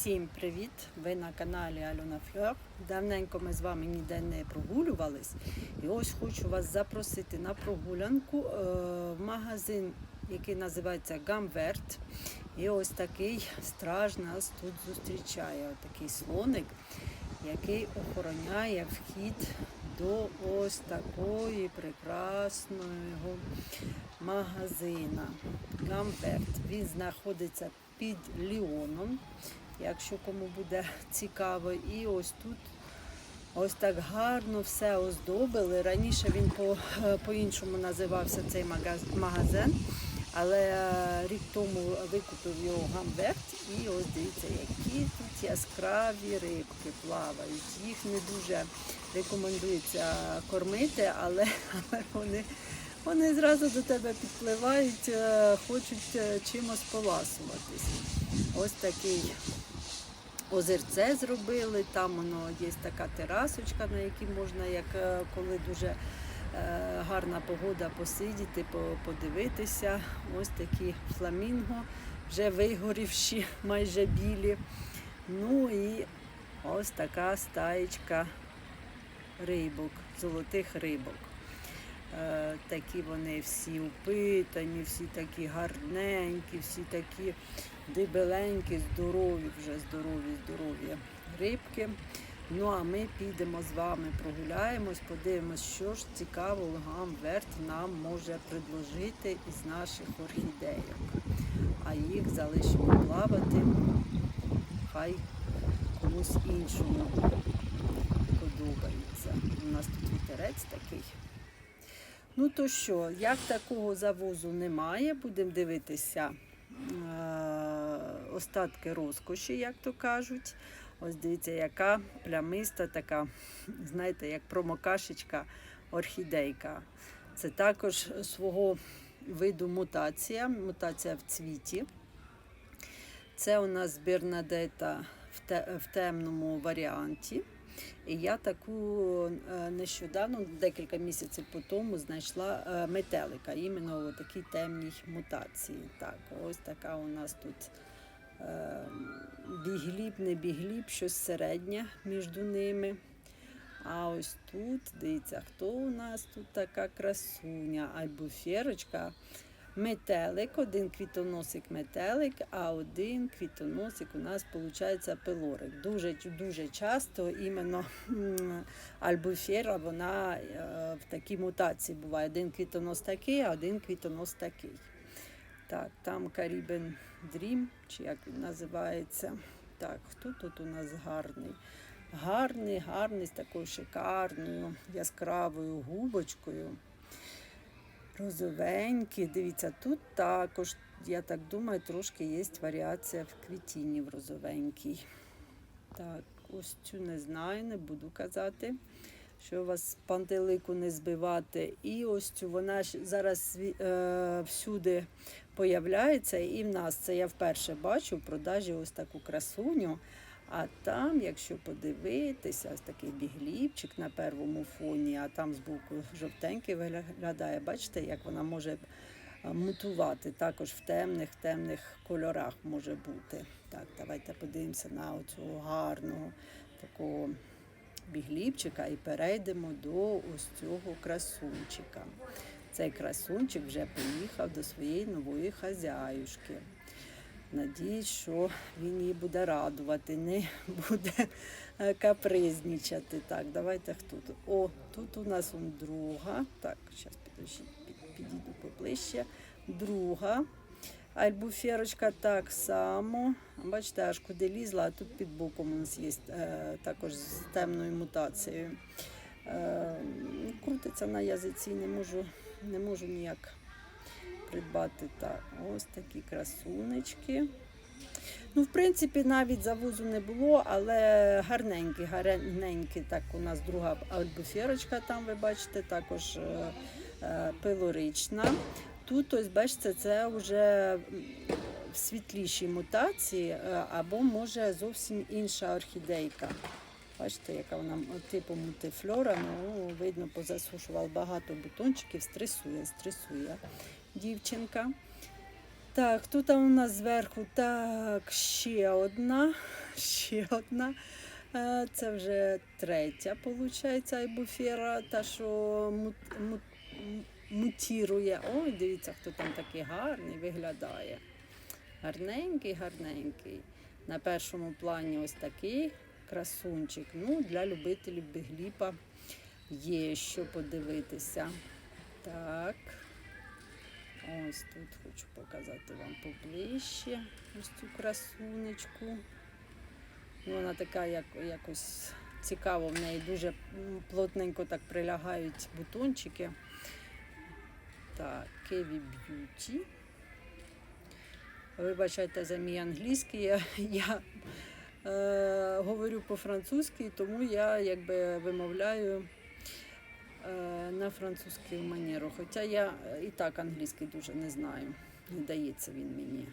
Всім привіт! Ви на каналі Альона Фльор. Давненько ми з вами ніде не прогулювались. І ось хочу вас запросити на прогулянку е, в магазин, який називається Гамверт. І ось такий страж нас тут зустрічає. Такий слоник, який охороняє вхід до ось такої прекрасного магазина. Гамверт. Він знаходиться під Ліоном, якщо кому буде цікаво. І ось тут ось так гарно все оздобили. Раніше він по, е, по-іншому називався цей магаз- магазин, але е, рік тому викупив його Гамверт. І ось дивіться, які тут яскраві рибки плавають. Їх не дуже рекомендується кормити, але, але вони. Вони зразу до тебе підпливають, е, хочуть чимось поласуватись. Ось такий озерце зробили, там воно є така терасочка, на якій можна, як е, коли дуже е, гарна погода, посидіти, подивитися. Ось такі фламінго, вже вигорівші, майже білі. Ну і ось така стаєчка рибок, золотих рибок. Е, такі вони всі упитані, всі такі гарненькі, всі такі дебеленькі, здорові, вже здорові, здорові рибки. Ну а ми підемо з вами, прогуляємось, подивимось, що ж цікавого Гамверт нам може предложити із наших орхідейок. А їх залишимо плавати. Хай комусь іншому подобається. У нас тут вітерець такий. Ну то що, як такого завозу немає, будемо дивитися е, остатки розкоші, як то кажуть. Ось дивіться, яка плямиста така, знаєте, як промокашечка орхідейка. Це також свого виду мутація, мутація в цвіті. Це у нас Бернадета в, те, в темному варіанті. І я таку е, нещодавно, декілька місяців по тому, знайшла е, метелика, іменно у такій темній мутації. Так, ось така у нас тут бігліб, не бігліб, щось середнє між ними. А ось тут, дивіться, хто у нас тут така красуня, альбуферочка. Метелик, один квітоносик метелик, а один квітоносик у нас виходить пилорик. Дуже дуже часто іменно альбуфера вона е, в такій мутації буває. Один квітонос такий, а один квітонос такий. Так, там Caribbean Dream, чи як він називається. Так, хто тут у нас гарний? Гарний, гарний з такою шикарною яскравою губочкою розовенькі. Дивіться, тут також, я так думаю, трошки є варіація в квітіні в розовенькій. Так, ось цю не знаю, не буду казати, що вас пантелику не збивати. І ось цю вона зараз е, всюди появляється. І в нас це я вперше бачу в продажі ось таку красуню. А там, якщо подивитися, ось такий бігліпчик на первому фоні, а там збоку жовтенький виглядає. Бачите, як вона може мутувати. Також в темних, темних кольорах може бути. Так, давайте подивимося на оцього гарного такого бігліпчика і перейдемо до ось цього красунчика. Цей красунчик вже поїхав до своєї нової хазяюшки. Надіюсь, що він її буде радувати, не буде е, капризнічати. Так, давайте хто тут? О, тут у нас друга. Так, зараз підійду поближче. Друга. Альбуферочка так само. Бачите, аж куди лізла, а тут під боком у нас є е, також з темною мутацією. Е, крутиться на язиці, не можу, не можу ніяк придбати. Так, ось такі красунечки. Ну, в принципі, навіть завозу не було, але гарненькі, гарненькі. Так, у нас друга альбуферочка, там ви бачите, також е, е, пилорична. Тут, ось бачите, це вже в світлішій мутації, е, або може зовсім інша орхідейка. Бачите, яка вона типу мультифлора, ну видно, позасушував багато бутончиків, стресує, стресує дівчинка. Так, тут у нас зверху так ще одна, ще одна. Е, Це вже третя, виходить, айбуфера, та що мут, мут, мутірує. Ой, дивіться, хто там такий гарний виглядає. Гарненький, гарненький. На першому плані ось такий красунчик. Ну, для любителів бігліпа є що подивитися. Так. Ось тут хочу показати вам поближче ось цю красунечку. Ну, Вона така як, якось цікаво, в неї дуже плотненько так прилягають бутончики. Так, Кеві Б'юті. Вибачайте за мій англійський, я, я е, говорю по-французьки, тому я якби вимовляю е, на французьку манеру. Хоча я е, і так англійський дуже не знаю. Не дається він мені.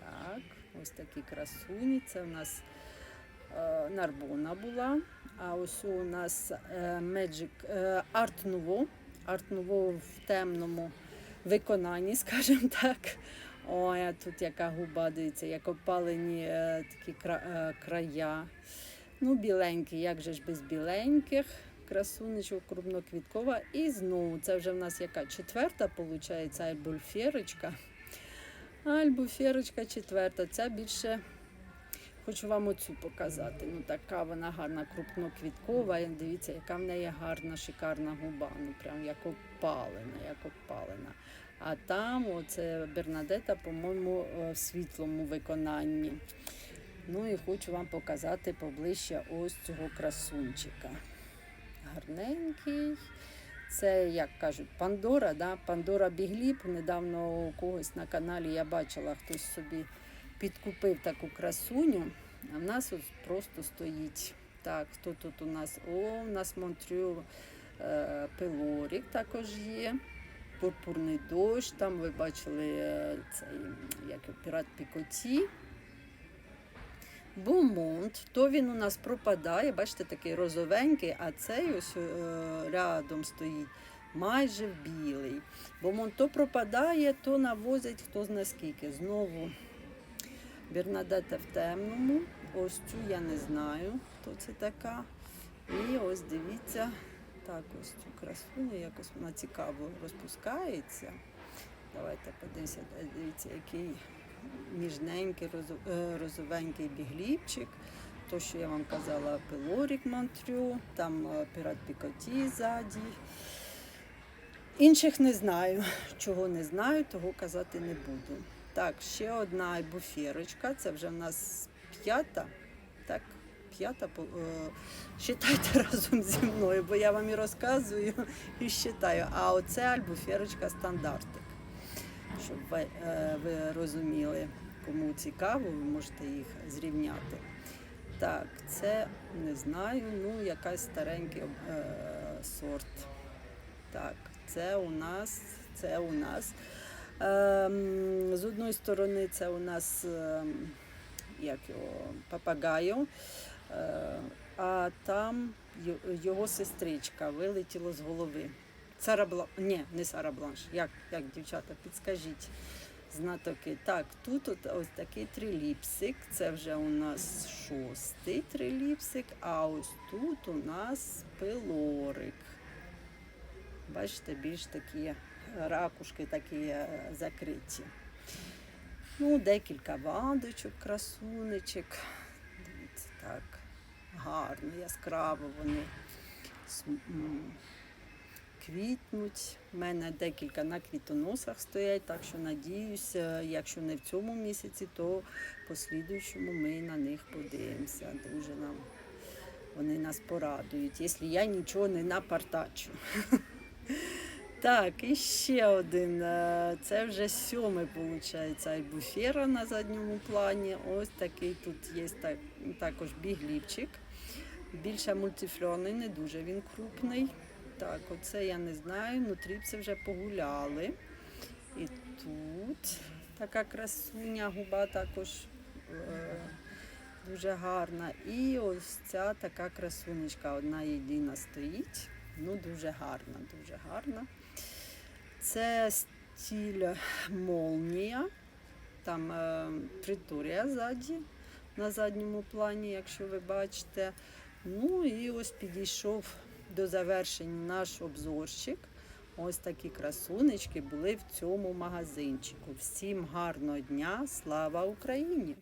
Так, ось такі красуні. Це у нас е, Нарбона була. А ось у нас е, Magic е. Art Nouveau в темному виконанні, скажімо так. Ой, а тут яка губа, дивіться, як опалені е, такі кра, е, края. Ну, біленький, як же ж без біленьких. Красунечок крупноквіткова. І знову це вже в нас яка четверта, виходить, альбульферочка. Альбуферочка четверта. Це більше хочу вам оцю показати. Ну, така вона гарна, крупноквіткова. Дивіться, яка в неї гарна, шикарна губа. Ну, прям як опалена, як опалена. А там оце Бернадета, по-моєму, е, в світлому виконанні. Ну і хочу вам показати поближче ось цього красунчика. Гарненький. Це, як кажуть, Пандора, да? Пандора Бігліп. Недавно у когось на каналі я бачила, хтось собі підкупив таку красуню. А в нас ось просто стоїть. Так, хто тут у нас? О, у нас Монтрю е, Пелорік також є. Пурпурний дощ, там ви бачили е, цей як пірат Пікоті. Бомонт, то він у нас пропадає, бачите, такий розовенький, а цей ось е, рядом стоїть майже білий. Бомонт то пропадає, то навозять хто зна скільки. Знову Бернадета в темному. Ось цю я не знаю, хто це така. І ось дивіться, так ось цю красуню, якось вона цікаво розпускається. Давайте подивимося, дивіться, який ніжненький, е, розовенький бігліпчик. То, що я вам казала, пилорік Монтрю, там е, пірат Пікоті ззаді. Інших не знаю. Чого не знаю, того казати не буду. Так, ще одна айбуферочка. Це вже в нас п'ята. Так, п'ята. е, Считайте разом зі мною, бо я вам і розказую, і считаю. А оце альбуферочка стандартик. Щоб ви, е, ви розуміли, кому цікаво, ви можете їх зрівняти. Так, це не знаю, ну якась старенький е, сорт. Так, це у нас, це у нас. Ем, з одної сторони, це у нас ем, як його, папагайо, е, а там його сестричка вилетіло з голови. Сара Бланш, ні, не Сара Бланш. Як, як дівчата, підскажіть знатоки. Так, тут от, ось такий триліпсик. Це вже у нас шостий триліпсик, а ось тут у нас пилорик. Бачите, більш такі ракушки такі е, закриті. Ну, декілька вандочок, красунечок. Дивіться, так, гарно, яскраво вони квітнуть. У мене декілька на квітоносах стоять, так що надіюся, якщо не в цьому місяці, то в послідуючому ми на них подивимося. Дуже нам вони нас порадують, якщо я нічого не напартачу. Так, і ще один. е, Це вже сьомий, виходить, айбуфера на задньому плані. Ось такий тут є так, також бігліпчик. Більше мультифльоний, не дуже він крупний. Так, оце я не знаю. Нутріпси вже погуляли. І тут така красуня, губа також е, дуже гарна. І ось ця така красунечка, одна єдина стоїть. Ну, дуже гарна, дуже гарна. Це стіль молнія, там е, приторія ззаді. на задньому плані, якщо ви бачите. Ну і ось підійшов до завершення наш обзорчик. Ось такі красунечки були в цьому магазинчику. Всім гарного дня! Слава Україні!